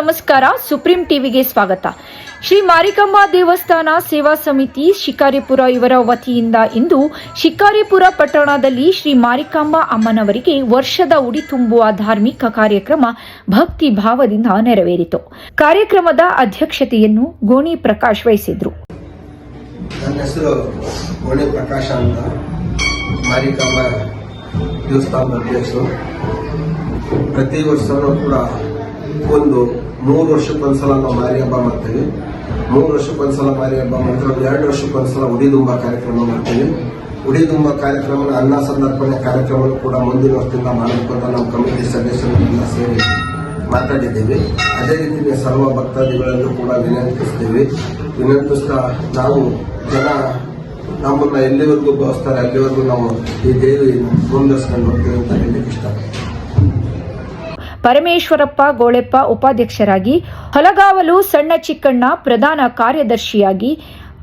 ನಮಸ್ಕಾರ, ಸುಪ್ರೀಂ ಟಿವಿಗೆ ಸ್ವಾಗತ. ಶ್ರೀ ಮಾರಿಕಮ್ಮ ದೇವಸ್ಥಾನ ಸೇವಾ ಸಮಿತಿ ಶಿಕಾರಿಪುರ ಇವರ ವತಿಯಿಂದ ಇಂದು ಶಿಕಾರಿಪುರ ಪಟ್ಟಣದಲ್ಲಿ ಶ್ರೀ ಮಾರಿಕಾಂಬ ಅಮ್ಮನವರಿಗೆ ವರ್ಷದ ಉಡಿ ತುಂಬುವ ಧಾರ್ಮಿಕ ಕಾರ್ಯಕ್ರಮ ಭಕ್ತಿ ಭಾವದಿಂದ ನೆರವೇರಿತು. ಕಾರ್ಯಕ್ರಮದ ಅಧ್ಯಕ್ಷತೆಯನ್ನು ಗೋಣಿ ಪ್ರಕಾಶ್ ವಹಿಸಿದ್ರು. ನನ್ನ ಹೆಸರು ಗೋಣಿ ಪ್ರಕಾಶ ಅಂತ. ಮಾರಿಕಾಂಬ ದೇವಸ್ಥಾನದ ಅಧ್ಯಕ್ಷರು. ಪ್ರತಿ ವರ್ಷವೂ ಕೂಡ ಒಂದು ಮೂರು ವರ್ಷಕ್ಕೊಂದ್ಸಲ ನಾವು ಮಾರಿ ಹಬ್ಬ ಮಾಡ್ತೇವೆ. ಮೂರು ವರ್ಷಕ್ಕೊಂದ್ಸಲ ಮಾರಿ ಹಬ್ಬ ಮಾಡ್ತೇವೆ ಒಂದು ಎರಡು ವರ್ಷಕ್ಕೊಂದ್ಸಲ ಉಡಿದುಂಬ ಕಾರ್ಯಕ್ರಮ ಮಾಡ್ತೇವೆ. ಉಡಿದುಂಬ ಕಾರ್ಯಕ್ರಮ, ಅನ್ನ ಸಂದರ್ಪಣೆ ಕಾರ್ಯಕ್ರಮ ಕೂಡ ಮುಂದಿನ ವರ್ಷದಿಂದ ಮಾಡಬೇಕು ಅಂತ ನಾವು ಕಮಿಟಿ ಸದಸ್ಯರೆಲ್ಲ ಸೇರಿ ಮಾತಾಡಿದ್ದೇವೆ. ಅದೇ ರೀತಿ ಸರ್ವ ಭಕ್ತಾದಿಗಳನ್ನು ಕೂಡ ವಿನಂತಿಸ್ತೇವೆ. ವಿನಂತಿಸ್ತಾ ನಾವು ಜನ ನಮ್ಮನ್ನ ಎಲ್ಲಿವರೆಗೂ ಭಾವಿಸ್ತಾರೆ ಅಲ್ಲಿವರೆಗೂ ನಾವು ಈ ದೇವಿ ಮುಂದುವರ್ಸ್ಕೊಂಡು ಹೋಗ್ತೇವೆ ಅಂತ ಹೇಳಲಿಕ್ಕೆ ಇಷ್ಟಪಡ್ತೀನಿ. ಪರಮೇಶ್ವರಪ್ಪ ಗೋಳೆಪ್ಪ ಉಪಾಧ್ಯಕ್ಷರಾಗಿ, ಹೊಲಗಾವಲು ಸಣ್ಣ ಚಿಕ್ಕಣ್ಣ ಪ್ರಧಾನ ಕಾರ್ಯದರ್ಶಿಯಾಗಿ,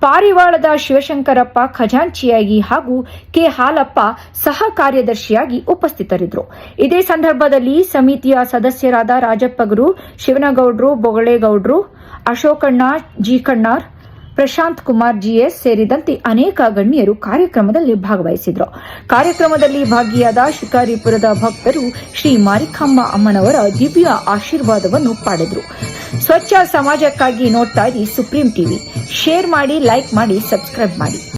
ಪಾರಿವಾಳದ ಶಿವಶಂಕರಪ್ಪ ಖಜಾಂಚಿಯಾಗಿ ಹಾಗೂ ಕೆ ಹಾಲಪ್ಪ ಸಹ ಕಾರ್ಯದರ್ಶಿಯಾಗಿ ಉಪಸ್ಥಿತರಿದ್ದರು. ಇದೇ ಸಂದರ್ಭದಲ್ಲಿ ಸಮಿತಿಯ ಸದಸ್ಯರಾದ ರಾಜಪ್ಪಗರು ಶಿವನಗೌಡ್ರು, ಬೊಗಳೇಗೌಡ್ರು, ಅಶೋಕಣ್ಣ, ಜಿ ಕಣ್ಣಾರ್ ಪ್ರಶಾಂತ್ ಕುಮಾರ್ ಜಿಎಸ್ ಸೇರಿದಂತೆ ಅನೇಕ ಗಣ್ಯರು ಕಾರ್ಯಕ್ರಮದಲ್ಲಿ ಭಾಗವಹಿಸಿದರು. ಕಾರ್ಯಕ್ರಮದಲ್ಲಿ ಭಾಗಿಯಾದ ಶಿಕಾರಿಪುರದ ಭಕ್ತರು ಶ್ರೀ ಮಾರಿಕಾಂಬ ಅಮ್ಮನವರ ದಿವ್ಯ ಆಶೀರ್ವಾದವನ್ನು ಪಡೆದರು. ಸ್ವಚ್ಛ ಸಮಾಜಕ್ಕಾಗಿ ನೋಡ್ತಾ ಇರಿ ಸುಪ್ರೀಂ ಟಿವಿ. ಶೇರ್ ಮಾಡಿ, ಲೈಕ್ ಮಾಡಿ, ಸಬ್ಸ್ಕ್ರೈಬ್ ಮಾಡಿ.